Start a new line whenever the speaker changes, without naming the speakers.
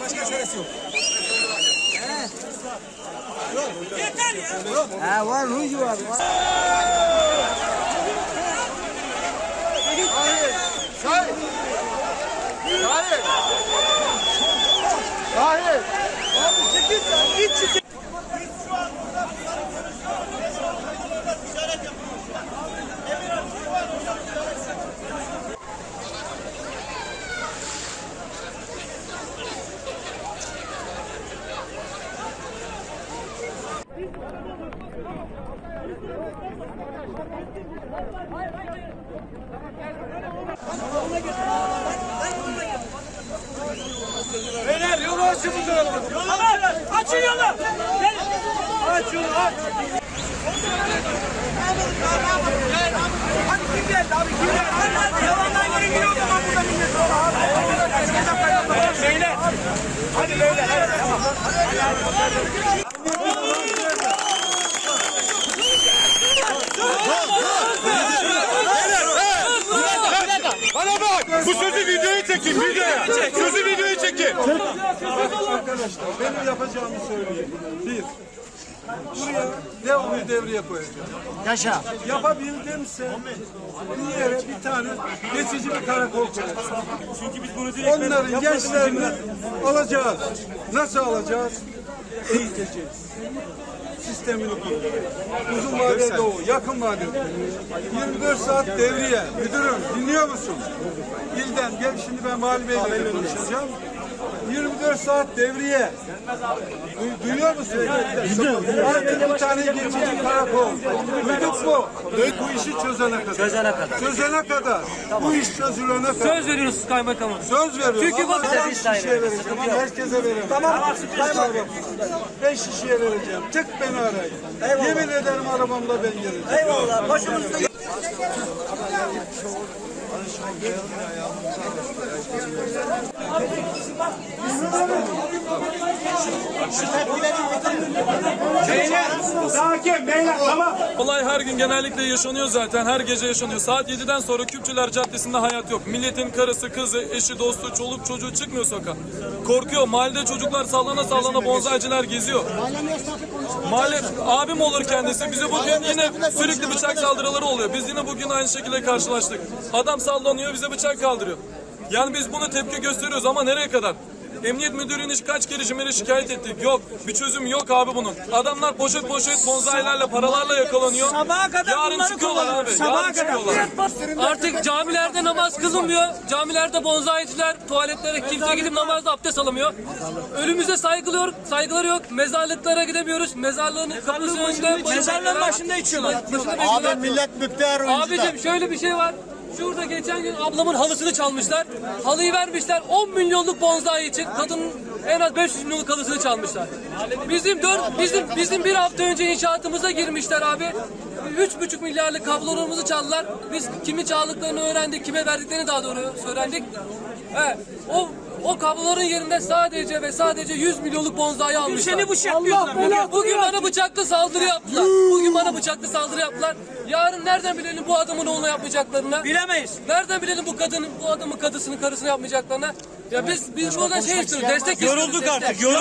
Başka çaresi yok.
Yeter ya. Beyler yolu açın bu tarafa. Tamam. Açın yolu. Gel. Aç yolu aç. Hadi kim geldi abi kim geldi? Yalandan yere giriyor o zaman burada millet. Beyler. Hadi beyler.
Bana bak. Bu sözü videoya çekin. Videoya. Sözü videoya çekin.
Arkadaşlar benim yapacağımı söyleyeyim. Bir, buraya devamlı devreye koyacağım.
Yaşa.
Yapabildimse bir yere bir tane geçici bir karakol koyacağım. Çünkü biz bunu direkt Onların gençlerini alacağız. Nasıl alacağız? Eğiteceğiz. Sistemini kuracağız. Uzun vadede o, yakın vadede. 24 saat devriye. Müdürüm dinliyor musun? İlden gel şimdi ben Vali Bey'le konuşacağım. 24 saat devriye. Du- duyuyor musun? Artık bir tane geçici karakol. Duyduk mu? Bu işi çözene kadar. Çözene kadar. Çözene kadar. Bu iş çözülene kadar.
Söz veriyorsunuz kaymakamım.
Söz veriyorum.
Çünkü bak-
ben şişeye vereceğim. Herkese vereceğim. Tamam. Tamam. Beş şişeye vereceğim. Tık beni arayın. Yemin ederim arabamla ben geleceğim.
Eyvallah. Başımızda
Sakin beyler tamam.
Olay her gün genellikle yaşanıyor zaten. Her gece yaşanıyor. Saat 7'den sonra Küpçüler Caddesi'nde hayat yok. Milletin karısı, kızı, eşi, dostu, çoluk çocuğu çıkmıyor sokağa. Korkuyor. Mahallede çocuklar sallana sallana bonzaycılar geziyor. Mahalle abim olur kendisi. Bize bugün yine sürekli bıçak saldırıları oluyor. Biz yine bugün aynı şekilde karşılaştık. Adam sallanıyor bize bıçak kaldırıyor. Yani biz bunu tepki gösteriyoruz ama nereye kadar? Emniyet müdürlüğüne kaç kere Cimer'e şikayet ettik. Yok. Bir çözüm yok abi bunun. Adamlar poşet poşet bonzailerle paralarla yakalanıyor.
Sabaha kadar
Yarın
bunları
çıkıyorlar abi.
Sabaha
Yarın
kadar.
çıkıyorlar.
Artık camilerde namaz kılınmıyor. Camilerde bonzayiciler, tuvaletlere kimse gidip namazda abdest alamıyor. Ölümüze saygılıyor, saygıları yok. Mezarlıklara gidemiyoruz. Mezarlığın kapısının önünde
Mezarlığın başında içiyorlar.
Başında bekliyorlar.
millet müpteğer oyuncular.
Abicim şöyle bir şey var. Şurada geçen gün ablamın halısını çalmışlar. Halıyı vermişler 10 milyonluk bonzai için. Kadının en az 500 milyonluk halısını çalmışlar. Bizim dört, bizim bizim bir hafta önce inşaatımıza girmişler abi. Üç buçuk milyarlık kablolarımızı çaldılar. Biz kimi çaldıklarını öğrendik, kime verdiklerini daha doğru öğrendik. He, o o kabloların yerinde sadece ve sadece 100 milyonluk bonzai almışlar.
Seni bıçaklıyorlar.
Bugün, bugün bana bıçaklı saldırı yaptılar. Bugün bana bıçaklı saldırı yaptılar. Yarın nereden bilelim bu adamın oğluna yapmayacaklarını?
Bilemeyiz.
Nereden bilelim bu kadının, bu adamın kadısının karısını yapmayacaklarını? Ya biz biz buradan şey istiyoruz, destek istiyoruz.
Yorulduk
destek.
artık. Yorulduk.